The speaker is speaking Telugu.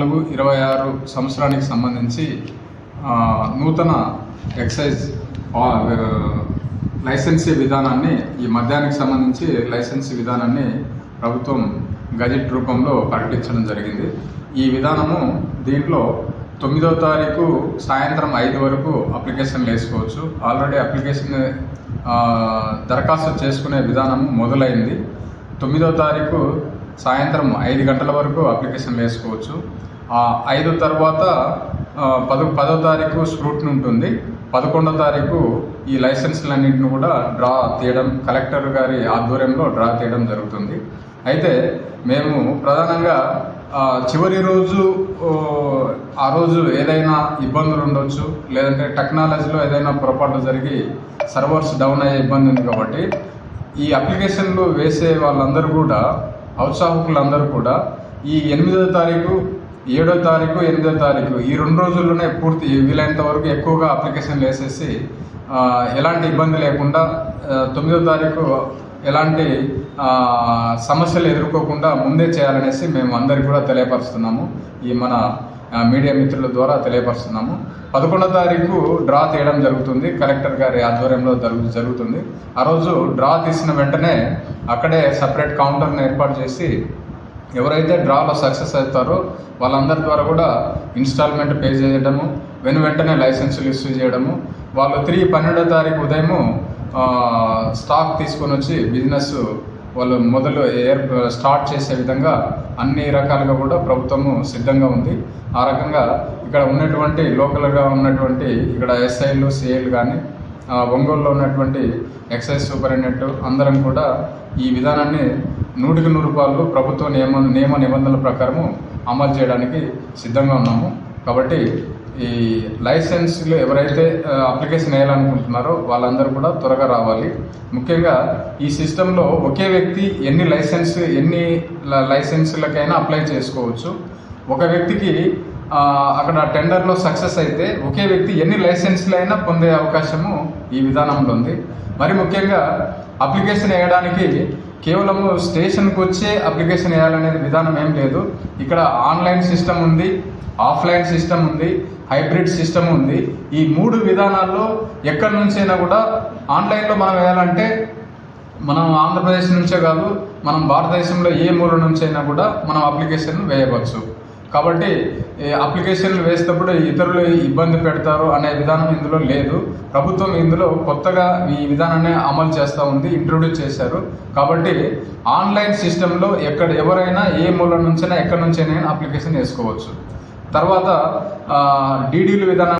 నాలుగు ఇరవై ఆరు సంవత్సరానికి సంబంధించి నూతన ఎక్సైజ్ లైసెన్సీ విధానాన్ని ఈ మద్యానికి సంబంధించి లైసెన్సీ విధానాన్ని ప్రభుత్వం గజెట్ రూపంలో ప్రకటించడం జరిగింది. ఈ విధానము దీంట్లో తొమ్మిదో తారీఖు సాయంత్రం ఐదు వరకు అప్లికేషన్లు వేసుకోవచ్చు. ఆల్రెడీ అప్లికేషన్ దరఖాస్తు చేసుకునే విధానం మొదలైంది. తొమ్మిదో తారీఖు సాయంత్రం ఐదు గంటల వరకు అప్లికేషన్ వేసుకోవచ్చు. ఐదు తర్వాత పద పదో తారీఖు స్క్రూట్ని ఉంటుంది. పదకొండో తారీఖు ఈ లైసెన్స్లన్నింటిని కూడా డ్రా తీయడం కలెక్టర్ గారి ఆధ్వర్యంలో డ్రా తీయడం జరుగుతుంది. అయితే మేము ప్రధానంగా చివరి రోజు ఆ రోజు ఏదైనా ఇబ్బందులు ఉండొచ్చు లేదంటే టెక్నాలజీలో ఏదైనా పొరపాటు జరిగి సర్వర్స్ డౌన్ అయ్యే ఇబ్బంది ఉంది కాబట్టి ఈ అప్లికేషన్లు వేసే వాళ్ళందరూ కూడా ఔత్సాహకులందరూ కూడా ఈ ఎనిమిదో తారీఖు ఏడో తారీఖు ఎనిమిదో తారీఖు ఈ రెండు రోజుల్లోనే పూర్తి వీలైనంత వరకు ఎక్కువగా అప్లికేషన్లు వేసేసి ఎలాంటి ఇబ్బంది లేకుండా తొమ్మిదో తారీఖు ఎలాంటి సమస్యలు ఎదుర్కోకుండా ముందే చేయాలనేసి మేము అందరికీ కూడా తెలియపరుస్తున్నాము. ఈ మన మీడియా మిత్రుల ద్వారా తెలియపరుస్తున్నాము. పదకొండో తారీఖు డ్రా తీయడం జరుగుతుంది. కలెక్టర్ గారి ఆధ్వర్యంలో జరుగు జరుగుతుంది. ఆ రోజు డ్రా తీసిన వెంటనే అక్కడే సపరేట్ కౌంటర్ని ఏర్పాటు చేసి ఎవరైతే డ్రాలో సక్సెస్ అవుతారో వాళ్ళందరి ద్వారా కూడా ఇన్స్టాల్మెంట్ పే చేయడము వెను వెంటనే లైసెన్సులు ఇష్యూ చేయడము వాళ్ళు తిరిగి పన్నెండో తారీఖు ఉదయము స్టాక్ తీసుకొని వచ్చి బిజినెస్ వాళ్ళు మొదలు ఏర్ స్టార్ట్ చేసే విధంగా అన్ని రకాలుగా కూడా ప్రభుత్వము సిద్ధంగా ఉంది. ఆ రకంగా ఇక్కడ ఉన్నటువంటి లోకల్గా ఉన్నటువంటి ఇక్కడ ఎస్ఐలు సిఐలు కానీ ఒంగోలులో ఉన్నటువంటి ఎక్సైజ్ సూపరింటెండెంట్ అందరం కూడా ఈ విధానాన్ని నూటికి నూరు రూపాయలు ప్రభుత్వ నియమ నియమ నిబంధనల ప్రకారము అమలు చేయడానికి సిద్ధంగా ఉన్నాము. కాబట్టి ఈ లైసెన్స్లు ఎవరైతే అప్లికేషన్ వేయాలనుకుంటున్నారో వాళ్ళందరూ కూడా త్వరగా రావాలి. ముఖ్యంగా ఈ సిస్టంలో ఒకే వ్యక్తి ఎన్ని లైసెన్స్ ఎన్ని ల- లైసెన్సులకైనా అప్లై చేసుకోవచ్చు. ఒక వ్యక్తికి అక్కడ టెండర్లో సక్సెస్ అయితే ఒకే వ్యక్తి ఎన్ని లైసెన్స్లు అయినా పొందే అవకాశము ఈ విధానంలో ఉంది. మరి ముఖ్యంగా అప్లికేషన్ వేయడానికి కేవలము స్టేషన్కి వచ్చే అప్లికేషన్ వేయాలనేది విధానం ఏం లేదు. ఇక్కడ ఆన్లైన్ సిస్టమ్ ఉంది ఆఫ్లైన్ సిస్టమ్ ఉంది హైబ్రిడ్ సిస్టమ్ ఉంది. ఈ మూడు విధానాల్లో ఎక్కడి నుంచైనా కూడా ఆన్లైన్లో మనం వేయాలంటే మనం ఆంధ్రప్రదేశ్ నుంచే కాదు మనం భారతదేశంలో ఏ మూల నుంచైనా కూడా మనం అప్లికేషన్ వేయవచ్చు. కాబట్టి ఈ అప్లికేషన్లు వేసేటప్పుడు ఇతరులు ఇబ్బంది పెడతారు అనే విధానం ఇందులో లేదు. ప్రభుత్వం ఇందులో కొత్తగా ఈ విధానాన్ని అమలు చేస్తూ ఉంది ఇంట్రొడ్యూస్ చేశారు. కాబట్టి ఆన్లైన్ సిస్టంలో ఎక్కడ ఎవరైనా ఏ మూల నుంచైనా ఎక్కడి నుంచైనా అప్లికేషన్ వేసుకోవచ్చు. తర్వాత డీడీలు విధానం